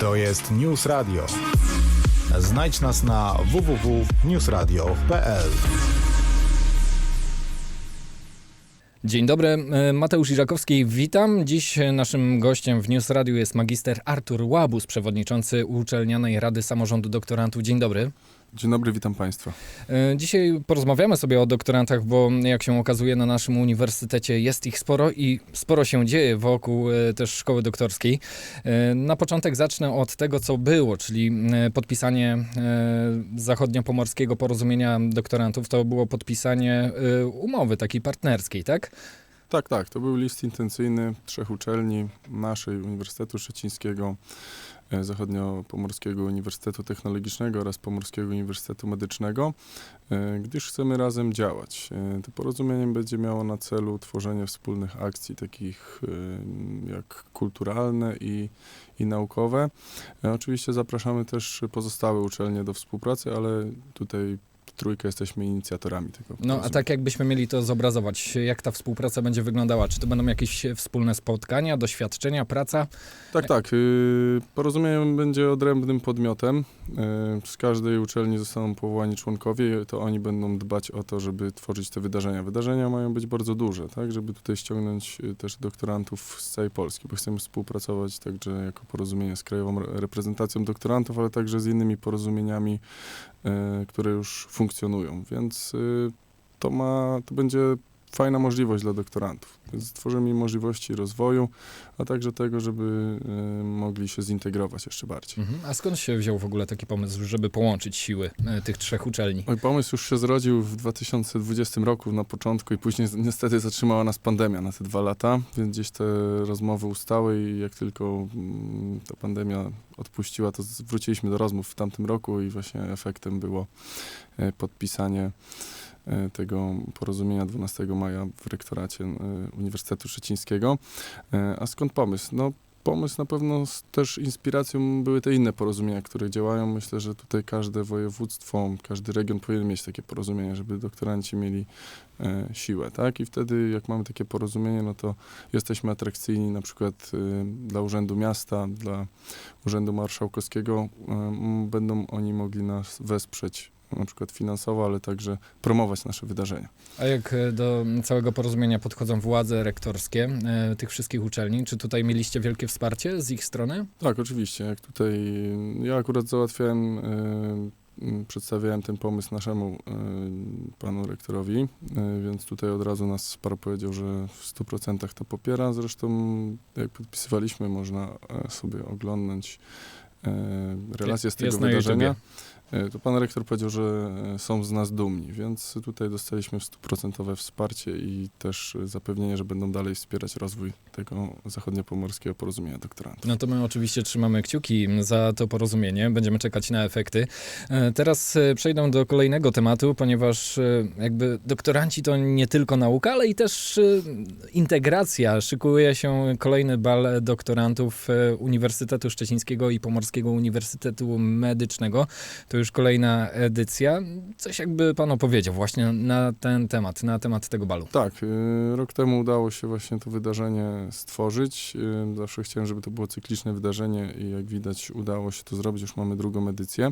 To jest News Radio. Znajdź nas na www.newsradio.pl. Dzień dobry, e, Mateusz Iżakowski, witam. Dziś naszym gościem w News Radio jest magister Artur Łabus, przewodniczący Uczelnianej Rady Samorządu Doktorantów. Dzień dobry. Dzień dobry, witam Państwa. E, Dzisiaj porozmawiamy sobie o doktorantach, bo jak się okazuje na naszym uniwersytecie jest ich sporo i sporo się dzieje wokół e, też szkoły doktorskiej. E, Na początek zacznę od tego, co było, czyli podpisanie zachodniopomorskiego porozumienia doktorantów. To było podpisanie umowy takiej partnerskiej, tak? Tak, tak, to był list intencyjny trzech uczelni, naszej Uniwersytetu Szczecińskiego, Zachodniopomorskiego Uniwersytetu Technologicznego oraz Pomorskiego Uniwersytetu Medycznego, e, gdyż chcemy razem działać. E, To porozumienie będzie miało na celu tworzenie wspólnych akcji, takich e, jak kulturalne i, i naukowe. E, Oczywiście zapraszamy też pozostałe uczelnie do współpracy, ale tutaj trójkę jesteśmy inicjatorami tego. No, a tak jakbyśmy mieli to zobrazować, jak ta współpraca będzie wyglądała? Czy to będą jakieś wspólne spotkania, doświadczenia, praca? Tak, tak. y, Porozumienie będzie odrębnym podmiotem. Y, Z każdej uczelni zostaną powołani członkowie i to oni będą dbać o to, żeby tworzyć te wydarzenia. Wydarzenia mają być bardzo duże, tak, żeby tutaj ściągnąć y, też doktorantów z całej Polski, bo chcemy współpracować także jako porozumienie z krajową re- reprezentacją doktorantów, ale także z innymi porozumieniami, które już funkcjonują. Więc y, to ma, to będzie fajna możliwość dla doktorantów. Stworzymy im możliwości rozwoju, a także tego, żeby y, mogli się zintegrować jeszcze bardziej. Mhm. A skąd się wziął w ogóle taki pomysł, żeby połączyć siły e, tych trzech uczelni? Mój pomysł już się zrodził w 2020 roku na początku i później niestety zatrzymała nas pandemia na te dwa lata, więc gdzieś te rozmowy ustały i jak tylko mm, ta pandemia odpuściła, to wróciliśmy do rozmów w tamtym roku i właśnie efektem było e, podpisanie tego porozumienia 12 maja w rektoracie e, Uniwersytetu Szczecińskiego. E, A skąd pomysł? No pomysł na pewno też inspiracją były te inne porozumienia, które działają. Myślę, że tutaj każde województwo, każdy region powinien mieć takie porozumienia, żeby doktoranci mieli e, siłę, tak? I wtedy jak mamy takie porozumienie, no to jesteśmy atrakcyjni na przykład e, dla Urzędu Miasta, dla Urzędu Marszałkowskiego. E, będą oni mogli nas wesprzeć na przykład finansowo, ale także promować nasze wydarzenia. A jak e, do całego porozumienia podchodzą władze rektorskie e, tych wszystkich uczelni? Czy tutaj mieliście wielkie wsparcie z ich strony? Tak, oczywiście. Jak tutaj ja akurat załatwiałem, e, przedstawiałem ten pomysł naszemu panu rektorowi, więc tutaj od razu nas wsparł, powiedział, że w 100% to popiera. Zresztą jak podpisywaliśmy, można sobie oglądnąć e, relacje z tego Jest wydarzenia. E, To pan rektor powiedział, że e, są z nas dumni, więc tutaj dostaliśmy stuprocentowe wsparcie i też zapewnienie, że będą dalej wspierać rozwój tego zachodniopomorskiego porozumienia doktorantów. No to my oczywiście trzymamy kciuki za to porozumienie, będziemy czekać na efekty. E, Teraz przejdę do kolejnego tematu, ponieważ jakby doktoranci to nie tylko nauka, ale i też integracja. Szykuje się kolejny bal doktorantów Uniwersytetu Szczecińskiego i Pomorskiego Uniwersytetu Medycznego. To już kolejna edycja. Coś jakby pan opowiedział właśnie na ten temat, na temat tego balu. Tak, y, rok temu udało się właśnie to wydarzenie stworzyć. Y, Zawsze chciałem, żeby to było cykliczne wydarzenie i jak widać udało się to zrobić, już mamy drugą edycję.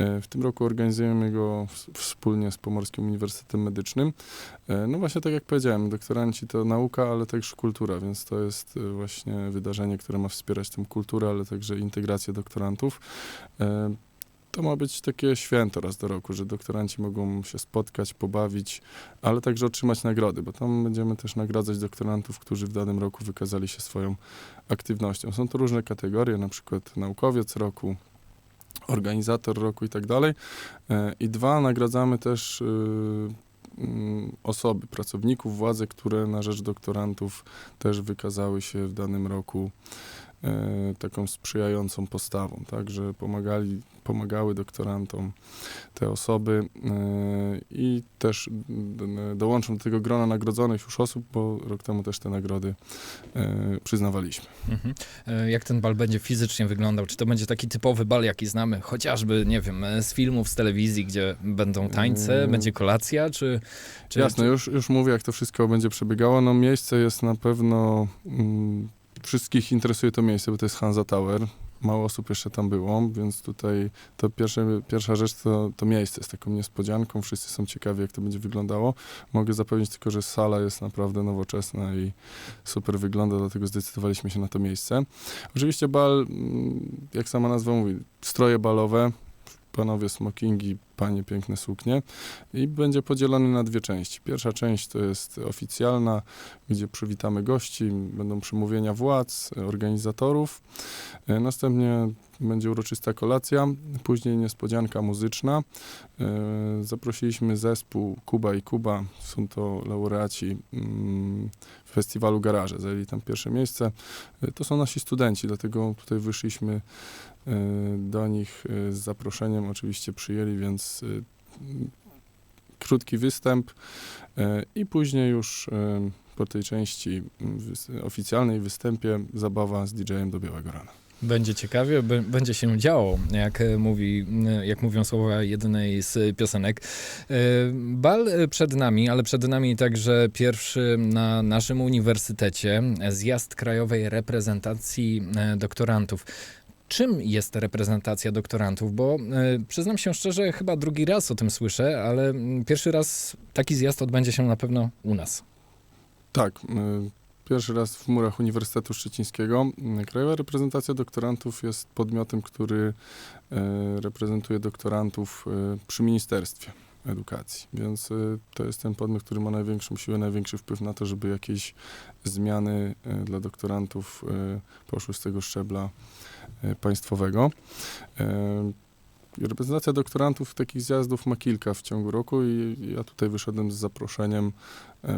Y, W tym roku organizujemy go wspólnie z Pomorskim Uniwersytetem Medycznym. No właśnie tak jak powiedziałem, doktoranci to nauka, ale też kultura, więc to jest właśnie wydarzenie, które ma wspierać tę kulturę, ale także integrację doktorantów. To ma być takie święto raz do roku, że doktoranci mogą się spotkać, pobawić, ale także otrzymać nagrody, bo tam będziemy też nagradzać doktorantów, którzy w danym roku wykazali się swoją aktywnością. Są to różne kategorie, na przykład naukowiec roku, organizator roku i tak dalej. E, I dwa, nagradzamy też y, mm, osoby, pracowników władzy, które na rzecz doktorantów też wykazały się w danym roku taką sprzyjającą postawą, tak, że pomagali, pomagały doktorantom te osoby e, i też d- dołączą do tego grona nagrodzonych już osób, bo rok temu też te nagrody e, przyznawaliśmy. Mhm. E, Jak ten bal będzie fizycznie wyglądał? Czy to będzie taki typowy bal, jaki znamy, chociażby, nie wiem, e, z filmów, z telewizji, gdzie będą tańce, będzie kolacja, czy... czy Jasne, już, już mówię, jak to wszystko będzie przebiegało. No miejsce jest na pewno... Mm, wszystkich interesuje to miejsce, bo to jest Hansa Tower. mało osób jeszcze tam było, więc tutaj to pierwsze, pierwsza rzecz to, to miejsce jest taką niespodzianką. Wszyscy są ciekawi, jak to będzie wyglądało. Mogę zapewnić tylko, że sala jest naprawdę nowoczesna i super wygląda, dlatego zdecydowaliśmy się na to miejsce. Oczywiście bal, mm, jak sama nazwa mówi, stroje balowe, panowie smokingi, panie piękne suknie i będzie podzielony na dwie części. Pierwsza część to jest oficjalna, gdzie przywitamy gości, będą przemówienia władz, organizatorów. E, Następnie będzie uroczysta kolacja, później niespodzianka muzyczna. E, Zaprosiliśmy zespół Kuba i Kuba, są to laureaci mm, festiwalu Garaże, zajęli tam pierwsze miejsce. E, To są nasi studenci, dlatego tutaj wyszliśmy do nich e, z zaproszeniem, oczywiście przyjęli, więc m, krótki występ i później już po tej części m, wys- oficjalnej występie zabawa z DJ-em do białego rana. Będzie ciekawie, będzie się działo, jak mówi, jak mówią słowa jednej z piosenek. Bal przed nami, ale przed nami także pierwszy na naszym uniwersytecie zjazd krajowej reprezentacji doktorantów. Czym jest reprezentacja doktorantów? Bo e, przyznam się szczerze, chyba drugi raz o tym słyszę, ale mm, pierwszy raz taki zjazd odbędzie się na pewno u nas. Tak, y, pierwszy raz w murach Uniwersytetu Szczecińskiego. Y, Krajowa reprezentacja doktorantów jest podmiotem, który reprezentuje doktorantów przy Ministerstwie Edukacji, więc y, to jest ten podmiot, który ma największą siłę, największy wpływ na to, żeby jakieś zmiany y, dla doktorantów y, poszły z tego szczebla państwowego. Reprezentacja doktorantów takich zjazdów ma kilka w ciągu roku i ja tutaj wyszedłem z zaproszeniem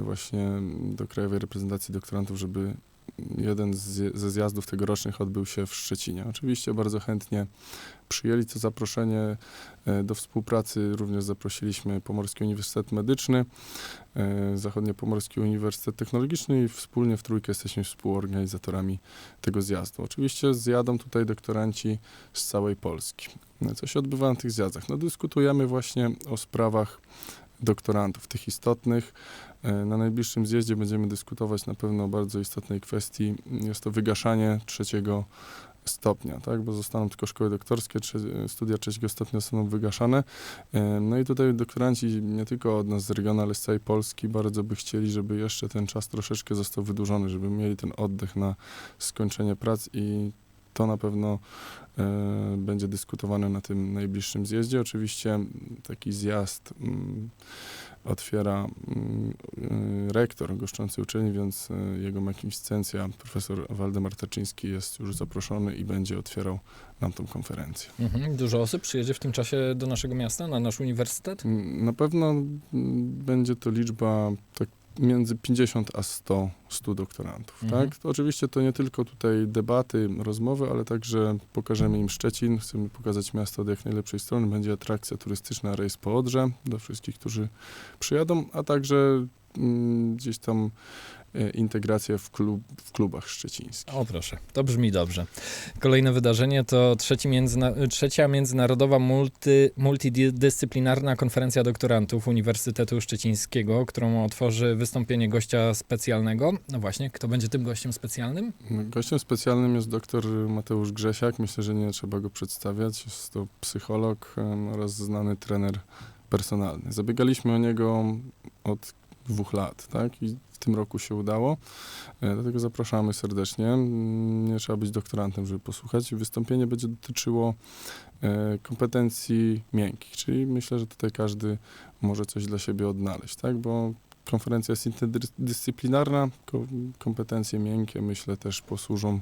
właśnie do Krajowej Reprezentacji Doktorantów, żeby jeden z, ze zjazdów tegorocznych odbył się w Szczecinie. Oczywiście bardzo chętnie przyjęli to zaproszenie e, do współpracy. Również zaprosiliśmy Pomorski Uniwersytet Medyczny, e, Zachodniopomorski Uniwersytet Technologiczny i wspólnie w trójkę jesteśmy współorganizatorami tego zjazdu. Oczywiście zjadą tutaj doktoranci z całej Polski. No, Co się odbywa na tych zjazdach? No dyskutujemy właśnie o sprawach doktorantów, tych istotnych. E, Na najbliższym zjeździe będziemy dyskutować na pewno o bardzo istotnej kwestii. Jest to wygaszanie trzeciego stopnia, tak? bo zostaną tylko szkoły doktorskie, studia trzeciego stopnia zostaną wygaszane. E, No i tutaj doktoranci nie tylko od nas z regionu, ale z całej Polski bardzo by chcieli, żeby jeszcze ten czas troszeczkę został wydłużony, żeby mieli ten oddech na skończenie prac i to na pewno e, będzie dyskutowane na tym najbliższym zjeździe. Oczywiście taki zjazd mm, otwiera mm, y, rektor goszczący uczelni, więc y, jego magnificencja, profesor Waldemar Taczyński jest już zaproszony i będzie otwierał nam tą konferencję. Mhm. Dużo osób przyjedzie w tym czasie do naszego miasta, na nasz uniwersytet? Mm, Na pewno będzie to liczba tak między 50 a 100, 100 doktorantów. Mhm. Tak? To oczywiście to nie tylko tutaj debaty, rozmowy, ale także pokażemy im Szczecin, chcemy pokazać miasto od jak najlepszej strony. Będzie atrakcja turystyczna Rejs po Odrze dla wszystkich, którzy przyjadą, a także mm, gdzieś tam e, integracja w, klub, w klubach szczecińskich. O proszę, to brzmi dobrze. Kolejne wydarzenie to międzyna- trzecia międzynarodowa multi, multidyscyplinarna konferencja doktorantów Uniwersytetu Szczecińskiego, którą otworzy wystąpienie gościa specjalnego. No właśnie, kto będzie tym gościem specjalnym? Gościem specjalnym jest dr Mateusz Grzesiak. Myślę, że nie trzeba go przedstawiać. Jest to psycholog oraz znany trener personalny. Zabiegaliśmy o niego od dwóch lat, tak? I w tym roku się udało. E, Dlatego zapraszamy serdecznie. Mm, Nie trzeba być doktorantem, żeby posłuchać. Wystąpienie będzie dotyczyło e, kompetencji miękkich, czyli myślę, że tutaj każdy może coś dla siebie odnaleźć, tak? Bo konferencja jest interdyscyplinarna, ko- kompetencje miękkie myślę też posłużą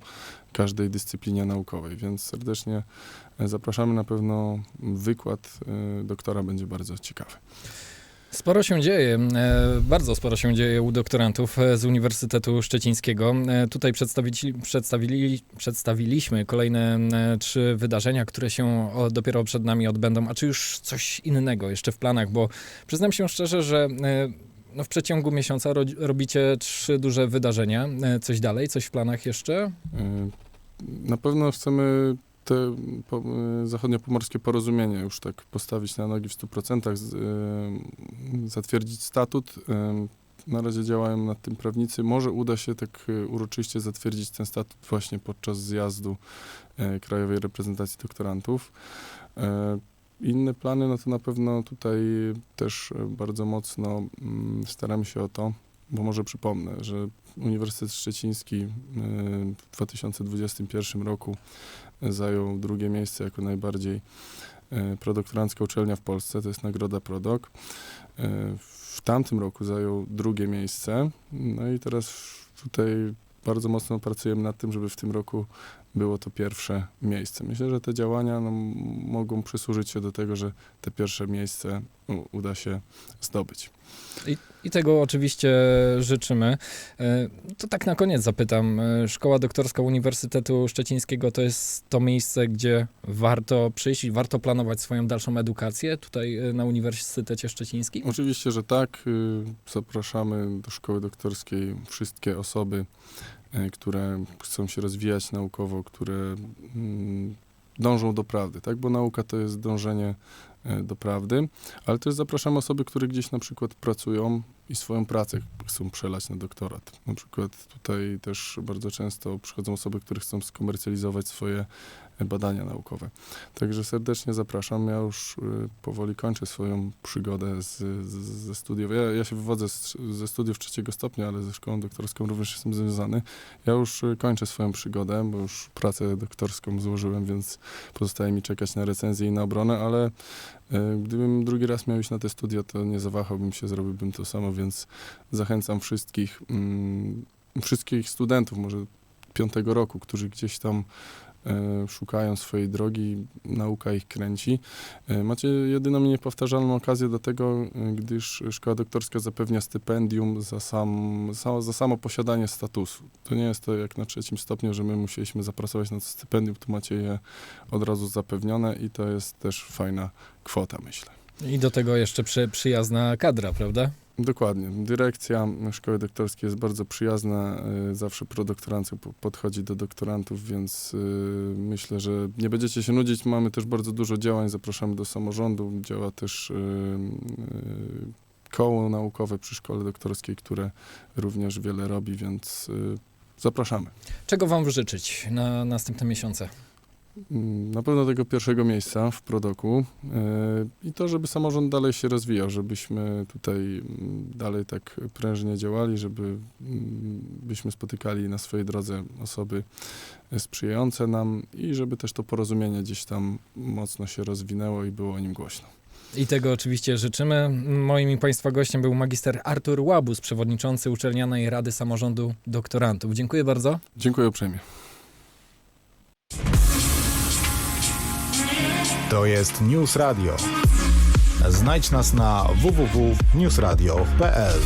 każdej dyscyplinie naukowej, więc serdecznie e, zapraszamy. Na pewno wykład doktora będzie bardzo ciekawy. Sporo się dzieje, e, bardzo sporo się dzieje u doktorantów e, z Uniwersytetu Szczecińskiego. E, Tutaj przedstawili, przedstawiliśmy kolejne trzy wydarzenia, które się dopiero przed nami odbędą, a czy już coś innego jeszcze w planach, bo przyznam się szczerze, że no w przeciągu miesiąca ro, robicie trzy duże wydarzenia. Coś dalej, coś w planach jeszcze? Na pewno chcemy te po, e, zachodniopomorskie porozumienie już tak postawić na nogi w 100%, z, e, zatwierdzić statut. E, Na razie działają nad tym prawnicy. Może uda się tak e, uroczyście zatwierdzić ten statut właśnie podczas zjazdu e, Krajowej Reprezentacji Doktorantów. E, Inne plany, no to na pewno tutaj też bardzo mocno mm, staramy się o to, bo może przypomnę, że Uniwersytet Szczeciński w 2021 roku zajął drugie miejsce jako najbardziej e, prodoktorancka uczelnia w Polsce, to jest nagroda Prodok. E, W tamtym roku zajął drugie miejsce, no i teraz tutaj bardzo mocno pracujemy nad tym, żeby w tym roku było to pierwsze miejsce. Myślę, że te działania no, mogą przysłużyć się do tego, że te pierwsze miejsce uda się zdobyć. I tego oczywiście życzymy. E, To tak na koniec zapytam. E, Szkoła Doktorska Uniwersytetu Szczecińskiego to jest to miejsce, gdzie warto przyjść i warto planować swoją dalszą edukację tutaj e, na Uniwersytecie Szczecińskim? Oczywiście, że tak. y, Zapraszamy do szkoły doktorskiej wszystkie osoby, które chcą się rozwijać naukowo, które mm, dążą do prawdy, tak? Bo nauka to jest dążenie y, do prawdy, ale też zapraszamy osoby, które gdzieś na przykład pracują i swoją pracę chcą przelać na doktorat. Na przykład tutaj też bardzo często przychodzą osoby, które chcą skomercjalizować swoje e, badania naukowe. Także serdecznie zapraszam. Ja już y, powoli kończę swoją przygodę z, z, ze studiów. Ja, ja się wywodzę z, ze studiów trzeciego stopnia, ale ze szkołą doktorską również jestem związany. Ja już y, kończę swoją przygodę, bo już pracę doktorską złożyłem, więc pozostaje mi czekać na recenzję i na obronę, ale gdybym drugi raz miał iść na te studia, to nie zawahałbym się, zrobiłbym to samo, więc zachęcam wszystkich, mm, wszystkich studentów, może piątego roku, którzy gdzieś tam e, szukają swojej drogi, nauka ich kręci. E, Macie jedyną i niepowtarzalną okazję do tego, e, gdyż szkoła doktorska zapewnia stypendium za, sam, za, samo posiadanie statusu. To nie jest to jak na trzecim stopniu, że my musieliśmy zapracować na to stypendium, tu macie je od razu zapewnione i to jest też fajna kwota, myślę. I do tego jeszcze przy, przyjazna kadra, prawda? Dokładnie. Dyrekcja szkoły doktorskiej jest bardzo przyjazna. y, Zawsze prodoktorancja po- podchodzi do doktorantów, więc y, myślę, że nie będziecie się nudzić. Mamy też bardzo dużo działań. Zapraszamy do samorządu. Działa też y, koło naukowe przy szkole doktorskiej, które również wiele robi, więc zapraszamy. Czego wam życzyć na następne miesiące? Na pewno tego pierwszego miejsca w Prodoku yy, i to, żeby samorząd dalej się rozwijał, żebyśmy tutaj mm, dalej tak prężnie działali, żeby mm, byśmy spotykali na swojej drodze osoby sprzyjające nam i żeby też to porozumienie gdzieś tam mocno się rozwinęło i było o nim głośno. I tego oczywiście życzymy. Moim i Państwa gościem był magister Artur Łabus, przewodniczący Uczelnianej Rady Samorządu Doktorantów. Dziękuję bardzo. Dziękuję uprzejmie. To jest News Radio. Znajdź nas na www.newsradio.pl.